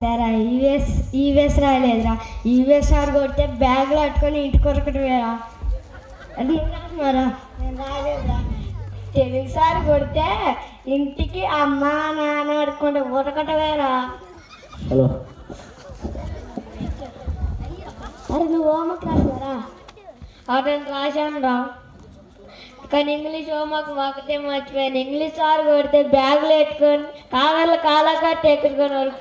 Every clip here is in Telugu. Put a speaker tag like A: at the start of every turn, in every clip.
A: సరే ఈవీఎస్ ఈవీఎస్ రాలేదురా. ఈవీఎస్ సార్ కొడితే బ్యాగ్లో పట్టుకొని ఇంటికి కొరకటమేరా? అది రాకుమారా నేను రాలేదురా. తెలుగు సార్ కొడితే ఇంటికి అమ్మ నాన్న అడుకుంటే ఉరకటమేరా
B: హలో.
A: అరే నువ్వు హోంవర్క్ రాసారా అరే నేను రాశాను రా కానీ ఇంగ్లీష్ హోంవర్క్ మాకతే మర్చిపోయాను. ఇంగ్లీష్ సార్ కొడితే బ్యాగులు పెట్టుకొని కాగర్లు కాలా కట్టి ఎక్కుకొని వరకు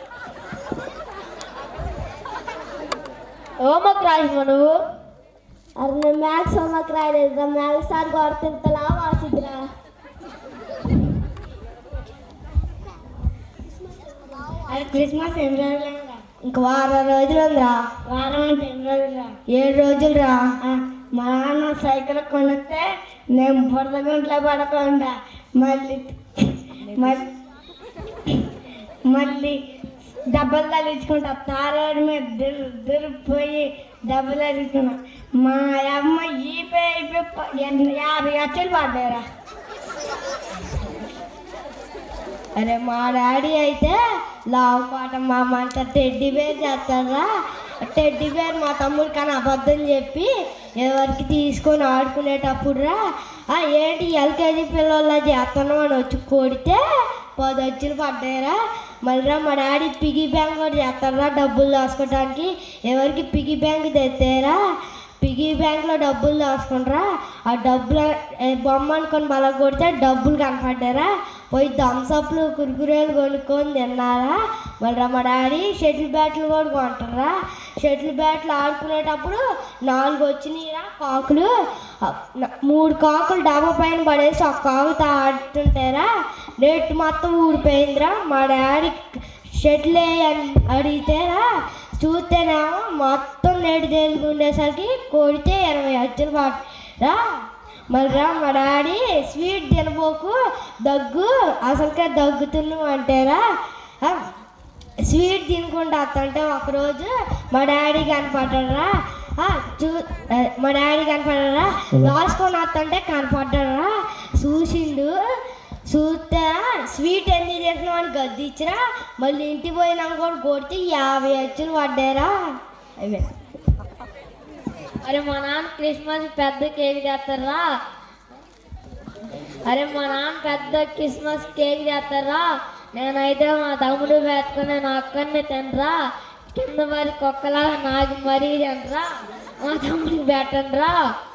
A: హోంవర్క్ రాసినా నువ్వు? అరే నేను మ్యాథ్స్ హోంవర్క్ రాయలేదు మ్యాథ్స్ సార్ కొడితే ఇంతలా వాసిద్దిరా అరే క్రిస్మస్ ఎన్ని రోజులు ఇంక వారం రోజులు ఉందిరా. వారం అంటే ఎన్ని రోజులు ఏడు రోజులు రా. మా నాన్న సైకిల్ కొనిస్తే నేను బురద గుంట్లో పడకుండా మళ్ళీ మళ్ళీ మళ్ళీ దెబ్బలు తగ్గించుకుంటా తారోడి మీద దిర్ దిరిపోయి దెబ్బలు తగ్గించుకున్నా మా అమ్మ ఈపే ఈపే యాభై అచ్చలు పడ్డారా అరే మా డాడీ అయితే లావు పాట మా మంట టెడ్డి బేర్ చేస్తారా టెడ్డి బేర్ మా తమ్ముడు కానీ అబద్ధం చెప్పి ఎవరికి తీసుకొని ఆడుకునేటప్పుడు రా ఏంటి ఎల్కేజీ పిల్లల చేస్తున్నాం అని వచ్చి కొడితే పది వచ్చిన పడ్డాయిరా. మళ్ళీ మా డాడీ పిగ్గీ బ్యాంక్ కూడా చేస్తారా డబ్బులు దాచుకోవడానికి ఎవరికి పిగ్గీ బ్యాంక్ తెస్తారా పిగ్గీ బ్యాంక్లో డబ్బులు దాచుకుంటారా? ఆ డబ్బులు బొమ్మ అనుకొని బల కొడితే డబ్బులు కనపడ్డారా? పోయి థమ్సప్లు కురుకురేలు కొనుక్కొని తిన్నారా? మళ్ళీ మా డాడీ షటిల్ బ్యాట్లు కూడా కొంటారా? షటిల్ బ్యాట్లు ఆడుకునేటప్పుడు నాలుగు వచ్చినాయిరా కాకులు. మూడు కాకులు డాబా పైన పడేసి ఒక కాకుతో ఆడుతుంటారా నెట్ మొత్తం ఊడిపోయిందిరా. మా డాడీ షటిల్ అడిగితేరా చూస్తేనేమో మొత్తం నేటి తేలుకుండేసరికి కొడితే ఇరవై అచ్చులు పాటరా మళ్ళీ మా డాడీ స్వీట్ తినబోకు దగ్గు అసలుకే దగ్గుతున్నావు అంటారా. స్వీట్ తినకుండా అత్తంటే ఒకరోజు మా డాడీ కనపడరా చూ మా డాడీ కనపడరా రాసుకొని వస్తుంటే కనపడ్డరా చూసిండు చూస్తే స్వీట్ ఎందుకు చేసినావు అని గద్దిచ్చిరా. మళ్ళీ ఇంటికి పోయినాక కూడా కొడితే యాభై అచ్చులు పడ్డారా అవే అరే మా నాన్న క్రిస్మస్ పెద్ద కేక్ చేస్తారా అరే మా నాన్న పెద్ద క్రిస్మస్ కేక్ చేస్తారా నేనైతే మా తమ్ముడు పెట్టుకుని నా అక్కడిని తినరా. కింద మరి కుక్కలా నాకు మరీ తినరా. మా తమ్ముడికి పెట్టండిరా దాని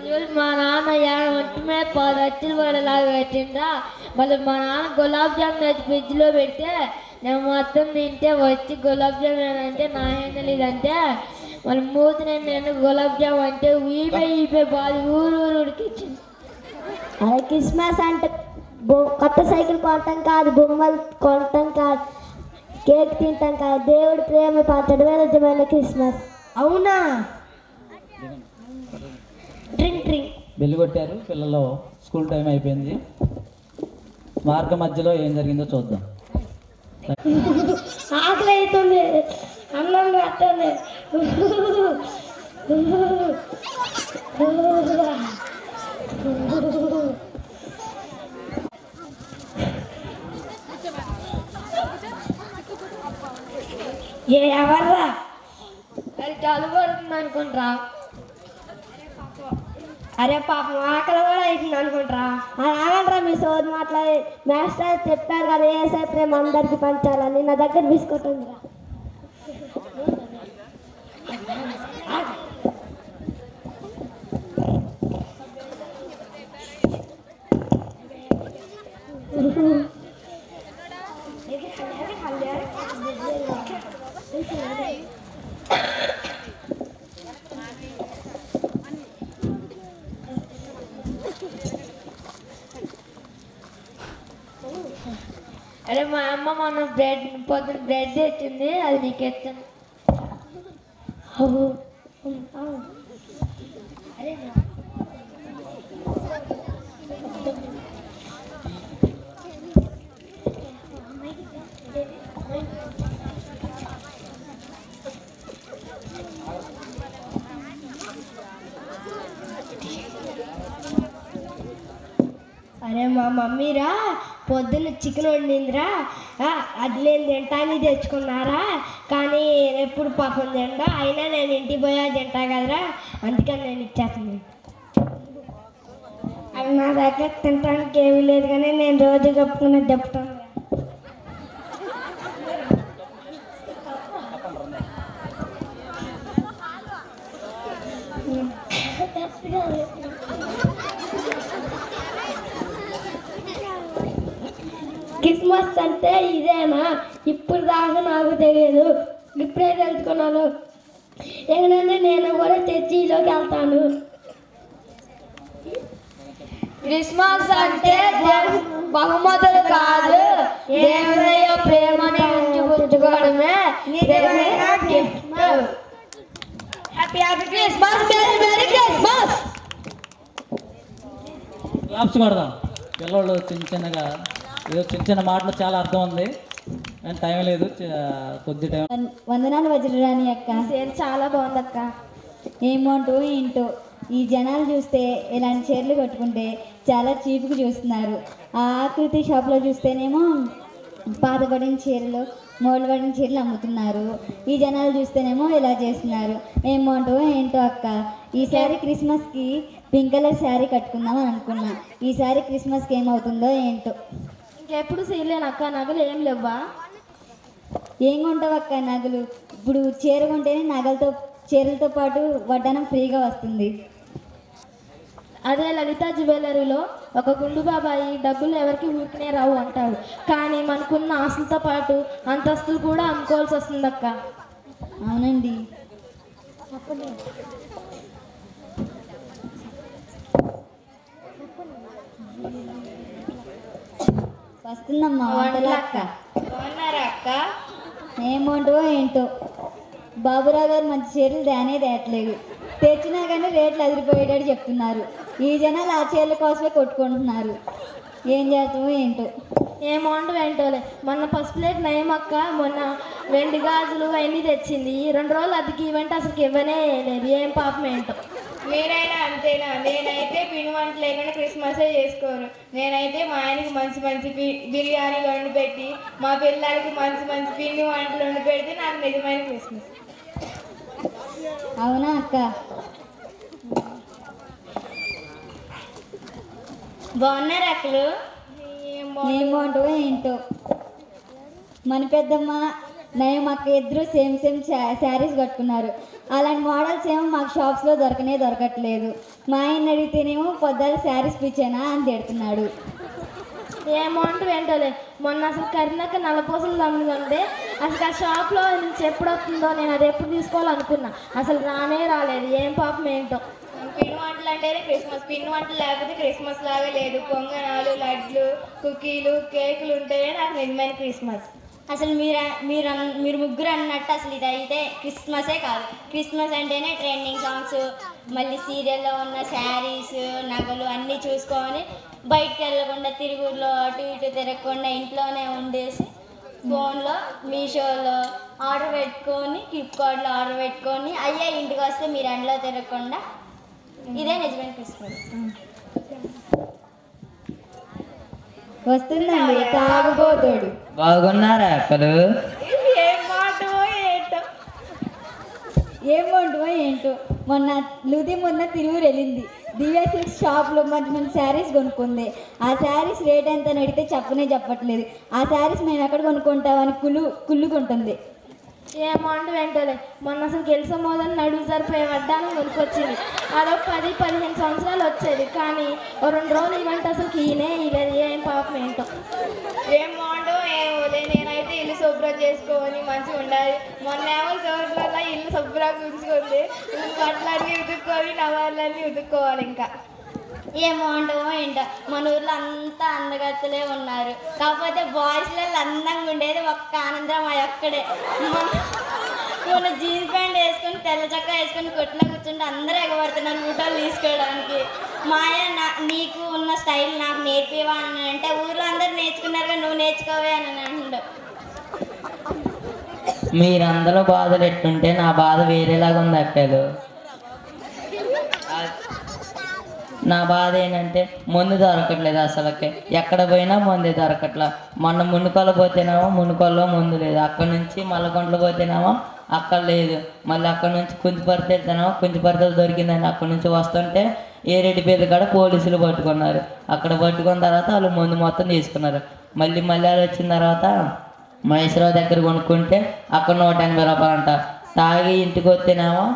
A: చూసి మా నాన్న యా ఒంటి మీద పది అచ్చులు పడేలాగా పెట్టిండ్రా మళ్ళీ మా నాన్న గులాబ్ జామ్ తెచ్చి ఫ్రిడ్జ్లో పెడితే నేను మొత్తం తింటే వచ్చి గులాబ్ జామ్ అంటే నా ఏం తెలియదంటే మళ్ళీ మూతి నేను నేను గులాబ్ జామ్ అంటే ఈపే ఈపే బాధ ఊరు ఊరు ఉడికిచ్చింది.
C: అరే క్రిస్మస్ అంటే బొ- కొత్త సైకిల్ కొనటం కాదు బొమ్మలు కొనటం కాదు కేక్ తింటాం కాదు దేవుడి ప్రేమ నిజమైన క్రిస్మస్.
A: అవునా?
B: బెల్లి కొట్టారు పిల్లలు స్కూల్ టైం అయిపోయింది. మార్గ మధ్యలో ఏం జరిగిందో చూద్దాం.
A: ఆకలి అవుతుంది అన్నం పెట్టండి. ఏ ఎవర్రా? అది జలుబు పడుతుంది అనుకుంటా అరే పాపం ఆకలి కూడా అవుతుంది అనుకుంటారా
C: ఆగండ్రా మీ సోది మాట్లాడి మాస్టర్ చెప్పారు కదా ఏ ప్రేమ అందరికి పంచాలని. నా దగ్గర బిస్కెట్ ఉందిరా
A: అరే మా అమ్మ మొన్న బ్రెడ్ పొద్దున బ్రెడ్ తెచ్చింది అది నీకు ఎత్తాను అరే మా మమ్మీరా
D: పొద్దున్న చికెన్ వండిందిరా. అది అది నేను తింటాను తెచ్చుకున్నారా? కానీ ఎప్పుడు పాపం తిండా? అయినా నేను ఇంటికి పోయా తింటా కదరా. అందుకని నేను ఇచ్చేస్తాను అది నా దగ్గర తినడానికి ఏమీ లేదు కానీ నేను రోజు కప్పుకునే చెప్తాను క్రిస్మస్ అంటే ఇదేనా ఇప్పుడు దాకా నాకు తెలియదు ఇప్పుడే తెలుసుకున్నాను. ఏంటంటే నేను కూడా చర్చిలోకి వెళ్తాను.
C: క్రిస్మస్ అంటే బహుమతులు కాదు. దేవుడయ్య ప్రేమని ఉంచుకోవడమే Christmas happy happy Christmas merry merry Christmas
B: claps కొడదాం. పిల్లలు చిన్న చిన్నగా ఏదో చిన్న చిన్న మాటలు చాలా అర్థం ఉంది. టైం లేదు కొద్ది టైం
C: వందనాలు వజ్రరాణి అక్క.
D: సేల్ చాలా బాగుంది అక్క.
C: ఏమంటూ ఏంటో ఈ జనాలు చూస్తే ఇలాంటి చీరలు కట్టుకుంటే చాలా చీప్గా చూస్తున్నారు. ఆ ఆకృతి షాప్లో చూస్తేనేమో పాతబడిన చీరలు మోడబడిన చీరలు అమ్ముతున్నారు. ఈ జనాలు చూస్తేనేమో ఇలా చేస్తున్నారు. ఏమంటూ ఏంటో అక్క ఈసారి క్రిస్మస్కి పింక్ కలర్ శారీ కట్టుకుందాం అని అనుకున్నా. ఈసారి క్రిస్మస్కి ఏమవుతుందో ఏంటో.
D: ఇంకెప్పుడు సీలేను అక్క నగలు ఏం లేవా
C: ఏం కొంటావు అక్క నగలు? ఇప్పుడు చీర కొంటేనే నగలతో చీరలతో పాటు వడ్డానం ఫ్రీగా వస్తుంది.
D: అదే లలిత జ్యువెలరీలో ఒక గుండు బాబాయి డబ్బులు ఎవరికి ఊరికనే రావు అంటాడు. కానీ మనకున్న ఆస్తులతో పాటు అంతస్తులు కూడా అమ్ముకోవాల్సి వస్తుంది అక్క.
C: అవునండి. వస్తుందమ్మా వంటల అక్క?
D: అక్క
C: ఏమంటో ఏంటో. బాబురావు గారు మంచి చీరలు దానే తేయట్లేదు తెచ్చినా కానీ రేట్లు అదిరిపోయేటట్టు చెప్తున్నారు. ఈ జనాలు ఆ చీరల కోసమే కొట్టుకుంటున్నారు. ఏం చేస్తామో ఏంటో.
D: ఏమౌంట్ వెంటోలే మొన్న ఫస్ట్ ప్లేట్ నయమక్క మొన్న వెండి గాజులు అవన్నీ తెచ్చింది. ఈ రెండు రోజులు అదికి ఈవెంట్ అసలు ఇవ్వనే లేదు. ఏం పాపం ఏంటో.
E: మీరైనా అంతేనా? నేనైతే పిండి వంటలు లేకుండా క్రిస్మసే చేసుకోను. నేనైతే మా ఆయనకి మంచి మంచి బిర్యానీలు వండి పెట్టి మా పిల్లలకి మంచి మంచి పిండి వంటలు వండి పెడితే నాకు నిజమైన క్రిస్మస్.
C: అవునా అక్క?
E: బాగున్నారు అక్కలు?
C: ఏమంటో ఏంటో? మన పెద్దమ్మ నయం అక్క ఇద్దరు సేమ్ సేమ్ శారీస్ కట్టుకున్నారు. అలాంటి మోడల్స్ ఏమో మాకు షాప్స్లో దొరకనే దొరకట్లేదు. మా ఆయన అడిగితేనేమో పొద్దున్న శారీస్ పిచ్చానా అని తిడుతున్నాడు.
D: ఏమౌంట్ వెంటోలే మొన్న అసలు కరీనాక నలపూసలు దమ్ముకుంటే అసలు ఆ షాప్లో నుంచి ఎప్పుడు వస్తుందో నేను అది ఎప్పుడు తీసుకోవాలనుకున్నా. అసలు రానే రాలేదు. ఏం పాపం ఏంటో.
E: పిండి వంటలు అంటేనే క్రిస్మస్. పిండి వంటలు లేకపోతే క్రిస్మస్ లాగా లేదు. పొంగనాలు లడ్లు కుకీలు కేకులు ఉంటేనే నాకు నిజమైన క్రిస్మస్.
F: అసలు మీరు మీరు అన్- మీరు ముగ్గురు అన్నట్టు అసలు ఇదైతే క్రిస్మసే కాదు. క్రిస్మస్ అంటేనే ట్రెండింగ్ సాంగ్స్ మళ్ళీ సీరియల్లో ఉన్న శారీస్ నగలు అన్నీ చూసుకొని బయటికి వెళ్ళకుండా తిరుగులో అటు ఇటు తిరగకుండా ఇంట్లోనే ఉండేసి ఫోన్లో మీషోలో ఆర్డర్ పెట్టుకొని ఫ్లిప్కార్ట్లో ఆర్డర్ పెట్టుకొని అయ్యే ఇంటికి వస్తే మీరు ఎండలో తిరగకుండా ఇదే నిజమైన క్రిస్మస్.
C: వస్తుందండి తాగుబోతాడు.
G: బాగున్నారా అక్కలు
E: ఏం మాట ఏంటో?
C: ఏంటో? మొన్న లుది మొన్న తిరువురు వెళ్ళింది. దివ్యా సిల్క్ షాప్లో మంచి మంచి శారీస్ కొనుక్కుంది. ఆ శారీస్ రేట్ ఎంత అని అడిగితే చెప్పనే చెప్పట్లేదు. ఆ శారీస్ మేము ఎక్కడ కొనుక్కుంటామని కుళ్ళు కుళ్ళుకుంటుంది
D: ఏమౌంట్ వెంటనే. మొన్న అసలు గెలిసే మోదని నడుము సరిపోయే వడ్డానం కొనుక్కొచ్చింది. అదొక పది పదిహేను సంవత్సరాలు వచ్చేది. కానీ ఓ రెండు రోజులు ఈవెంట్ అసలు ఈయనే ఇలేదు ఏం పాపం ఏంటో.
E: ఏం బాగుండో ఏమోలే నేనైతే ఇల్లు శుభ్రం చేసుకోని మంచిగా ఉండాలి. మొన్న ఏమో చోట్ల ఇల్లు శుభ్రంగా ఉంచుకుంది. బట్టలన్నీ ఉతుక్కొని నవాళ్ళన్నీ ఉతుక్కోవాలి ఇంకా.
F: ఏమో అంటావో ఏంటో. మన ఊర్లో అంతా అందగత్తలే ఉన్నారు. కాకపోతే బాయ్స్లలో అందంగా ఉండేది ఒక్క ఆనందం అది ఒక్కడే. మన- జీన్స్ ప్యాంట్ వేసుకొని తెల్ల చక్క వేసుకొని కొట్లో కూర్చుంటే అందరూ ఎగబడుతున్నారు ఫోటోలు తీసుకోవడానికి. మాయ నా నీకు ఉన్న స్టైల్ నాకు నేర్పివా అని అంటే ఊర్లో అందరూ నేర్చుకున్నారు కానీ నువ్వు నేర్చుకోవే అని అంటుండు.
G: మీరందరూ బాధలు ఎట్టుంటే నా బాధ వేరేలాగా ఉంది అక్కలు. నా బాధ ఏంటంటే మందు దొరకట్లేదు అసలుకి. ఎక్కడ పోయినా మందు దొరకట్లా. మొన్న మునుకొల పోతేనేమో మునుకొల్లో మందు లేదు. అక్కడ నుంచి మల్లకొండలు పోతేనేమో అక్కడ లేదు. మళ్ళీ అక్కడ నుంచి కుంచిపరిత వెళ్తేనేమో కుంచిపరిత దొరికిందని అక్కడ నుంచి వస్తుంటే ఏరెడ్డిపల్లి కాడ పోలీసులు పట్టుకున్నారు. అక్కడ పట్టుకున్న తర్వాత వాళ్ళు మందు మొత్తం తీసుకున్నారు. మళ్ళీ మళ్ళీ వచ్చిన తర్వాత మహేశ్వరరావు దగ్గర కొనుక్కుంటే అక్కడ నూట ఎనభై రూపాయలు అంట. తాగి ఇంటికి వస్తేనేమో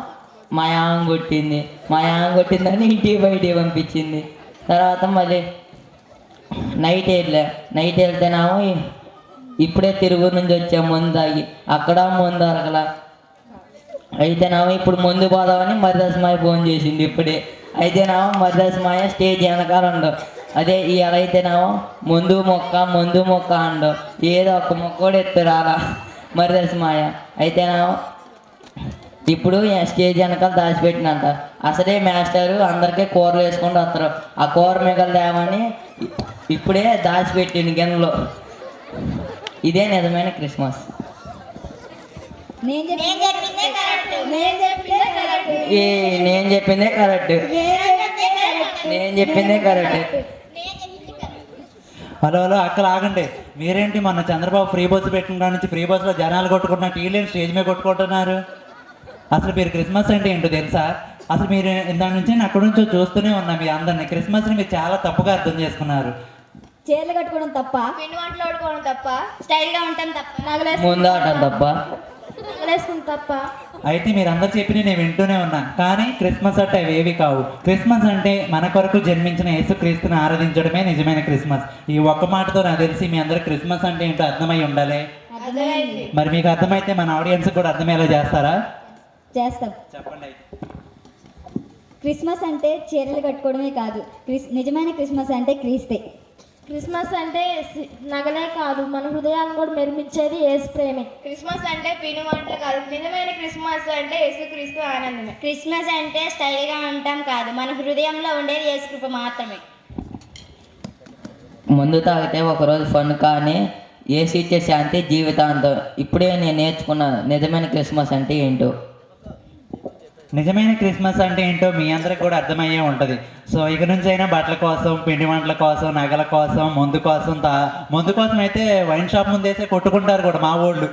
G: మయాం కొట్టింది. మయాం కొట్టిందని ఇంటికి బయటికి పంపించింది. తర్వాత మళ్ళీ నైట్ వెళ్ళా. నైట్ వెళ్తేనేమో ఇప్పుడే తిరుగు నుంచి వచ్చాం ముందు తాగి. అక్కడ ముందు అరగల. అయితేనేమో ఇప్పుడు ముందు పోదామని మరిదాసమాయ ఫోన్ చేసింది ఇప్పుడే. అయితేనేమో మరిదాసమాయ స్టేజ్ వెనకాల ఉండవు అదే ఇలా అయితేనేమో ముందు మొక్క ముందు మొక్క అండవు ఏదో ఒక మొక్క కూడా ఎత్తు మరిదాసమాయ మాయ. అయితేనేమో ఇప్పుడు స్టేజ్ వెనకాల దాచిపెట్టినంట అసలే మాస్టరు అందరికీ కూరలు వేసుకుంటూ వస్తారు. ఆ కూర మిగలదేమని ఇప్పుడే దాచిపెట్టింది గిన్నెలో. ఇదే నిజమైన క్రిస్మస్.
C: నేను చెప్పిందే కరెక్ట్.
G: ఈ నేను చెప్పిందే కరెక్ట్. నేను చెప్పిందే కరెక్ట్.
H: హలో హలో అక్కడ ఆగండి. మీరేంటి మొన్న చంద్రబాబు ఫ్రీ బస్సు పెట్టిన నుంచి ఫ్రీ బస్సులో జనాలు కొట్టుకుంటున్న టీలేని స్టేజ్ మీద కొట్టుకుంటున్నారు? అసలు మీరు క్రిస్మస్ అంటే ఏంటో తెలుసా? అసలు మీరు ఇందాక నుంచి నేను అక్కడి నుంచో చూస్తూనే ఉన్నా మీ అందరినీ. క్రిస్మస్ని మీరు చాలా తప్పుగా అర్థం చేసుకున్నారు.
C: చీరలు కట్టుకోవడం తప్ప?
E: పిండి వంటలు ఆడుకోవడం తప్ప?
F: స్టైల్గా ఉంటాం తప్ప?
G: ముందు ఆటం తప్ప?
E: నగలేసుకుని తప్ప?
H: అయితే మీరు అందరు చెప్పి నేను వింటూనే ఉన్నాను కానీ క్రిస్మస్ అంటే అవేవి కావు. క్రిస్మస్ అంటే మన కొరకు జన్మించిన యేసుక్రీస్తుని ఆరాధించడమే నిజమైన క్రిస్మస్. ఈ ఒక్క మాటతో నాకు తెలిసి మీ అందరు క్రిస్మస్ అంటే ఏంటో అర్థమై ఉండాలి.
C: అర్థమైంది.
H: మరి మీకు అర్థమైతే మన ఆడియన్స్ కూడా అర్థమయ్యేలా చేస్తారా?
C: చేస్తాం.
H: చెప్పండి.
C: క్రిస్మస్ అంటే చీరలు కట్టుకోవడమే కాదు. క్రిస్ నిజమైన క్రిస్మస్ అంటే క్రీస్తే.
A: క్రిస్మస్ అంటే నగలే కాదు మన హృదయాలను కూడా మెరిపించేది ఏసు ప్రేమే.
E: క్రిస్మస్ అంటే పిండి వంటలు కాదు నిజమైన క్రిస్మస్ అంటే యేసుక్రీస్తు ఆనందమే.
F: క్రిస్మస్ అంటే స్టైల్గా ఉంటాం కాదు మన హృదయంలో ఉండేది యేసుకృప మాత్రమే.
G: ముందు తాగితే ఒకరోజు ఫన్ కానీ ఏసి ఇచ్చే శాంతి జీవితాంతం. ఇప్పుడే నేను నేర్చుకున్నాను నిజమైన క్రిస్మస్ అంటే ఏంటో.
H: నిజమైన క్రిస్మస్ అంటే ఏంటో మీ అందరికి కూడా అర్థమయ్యే ఉంటుంది. సో ఇక నుంచి అయినా బట్టల కోసం పిండి వంటల కోసం నగల కోసం మందు కోసం తా మందు కోసం అయితే వైన్ షాప్ ముందేసే కొట్టుకుంటారు కూడా మా ఊళ్ళు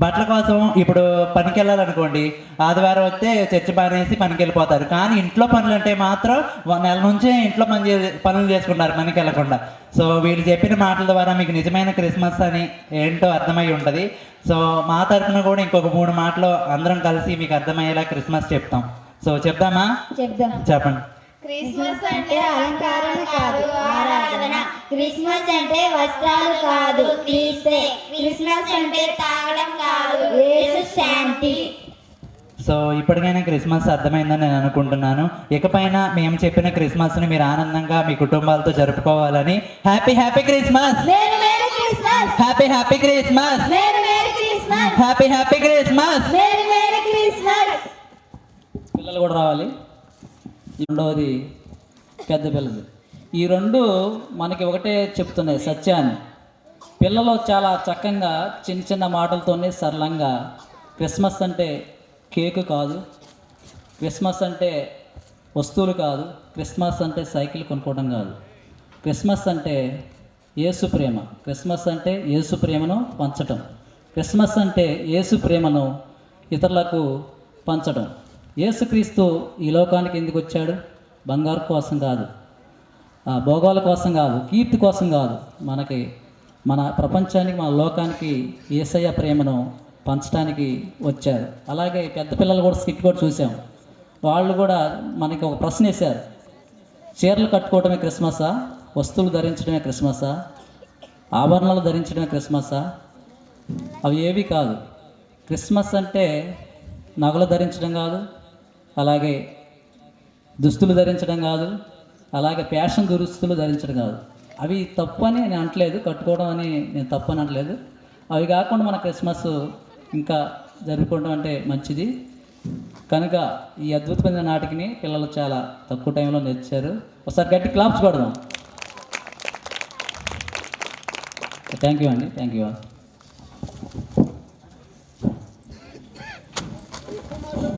H: బట్టల కోసం ఇప్పుడు పనికి వెళ్ళాలనుకోండి ఆదివారం వస్తే చర్చి బానేసి పనికి వెళ్ళిపోతారు కానీ ఇంట్లో పనులు అంటే మాత్రం నెల నుంచే ఇంట్లో పని చే పనులు చేసుకుంటారు పనికి వెళ్ళకుండా సో వీళ్ళు చెప్పిన మాటల ద్వారా మీకు నిజమైన క్రిస్మస్ అని ఏంటో అర్థమై ఉంటుంది. సో మా తరఫున కూడా ఇంకొక మూడు మాటలు అందరం కలిసి మీకు అర్థమయ్యేలా క్రిస్మస్ చెప్తాం. సో చెప్దామా
C: చెప్దాం.
H: చెప్పండి.
E: క్రిస్మస్
C: అంటే అలంకరణ కాదు ఆరాధన. క్రిస్మస్ అంటే వస్త్రాలు కాదు క్రిస్మస్ అంటే తాగడం కాదు. యేసు శాంతి.
H: సో ఇప్పటికైనా క్రిస్మస్ అర్థమైందని నేను అనుకుంటున్నాను. ఇకపైన మేము చెప్పిన క్రిస్మస్ని మీరు ఆనందంగా మీ కుటుంబాలతో జరుపుకోవాలని happy happy Christmas!
C: Merry merry Christmas!
H: Happy happy Christmas!
C: Merry merry Christmas!
H: Happy happy Christmas!
C: Merry merry Christmas!
B: పిల్లలు కూడా రావాలి. రెండవది పెద్ద పిల్లలు. ఈ రెండు మనకి ఒకటే చెప్తున్నాయి సత్యాన్ని. పిల్లలు చాలా చక్కగా చిన్న చిన్న మాటలతోనే సరళంగా క్రిస్మస్ అంటే కేకు కాదు క్రిస్మస్ అంటే వస్తువులు కాదు క్రిస్మస్ అంటే సైకిల్ కొనుక్కోవడం కాదు. క్రిస్మస్ అంటే యేసు ప్రేమ క్రిస్మస్ అంటే యేసు ప్రేమను పంచటం క్రిస్మస్ అంటే యేసు ప్రేమను ఇతరులకు పంచడం యేసుక్రీస్తు ఈ లోకానికి ఎందుకు వచ్చాడు? బంగారు కోసం కాదు ఆ భోగాల కోసం కాదు కీర్తి కోసం కాదు మనకి మన ప్రపంచానికి మన లోకానికి ఏసయ్య ప్రేమను పంచడానికి వచ్చారు. అలాగే పెద్ద పిల్లలు కూడా స్కిట్ కూడా చూసాం. వాళ్ళు కూడా మనకి ఒక ప్రశ్న వేశారు. చీరలు కట్టుకోవడమే క్రిస్మసా? వస్తువులు ధరించడమే క్రిస్మసా? ఆభరణాలు ధరించడమే క్రిస్మసా? అవి ఏవి కాదు. క్రిస్మస్ అంటే నగలు ధరించడం కాదు అలాగే దుస్తులు ధరించడం కాదు అలాగే ఫ్యాషన్ దురుస్తులు ధరించడం కాదు. అవి తప్పు అని నేను అనట్లేదు కట్టుకోవడం అని నేను తప్పు అని అనట్లేదు. అవి కాకుండా మన క్రిస్మస్ ఇంకా జరుపుకోవడం అంటే మంచిది. కనుక ఈ అద్భుతమైన నాటికిని పిల్లలు చాలా తక్కువ టైంలో నేర్చారు. ఒకసారి గట్టి క్లాప్స్ కొడదాం థ్యాంక్ యూ అండి థ్యాంక్ యూ.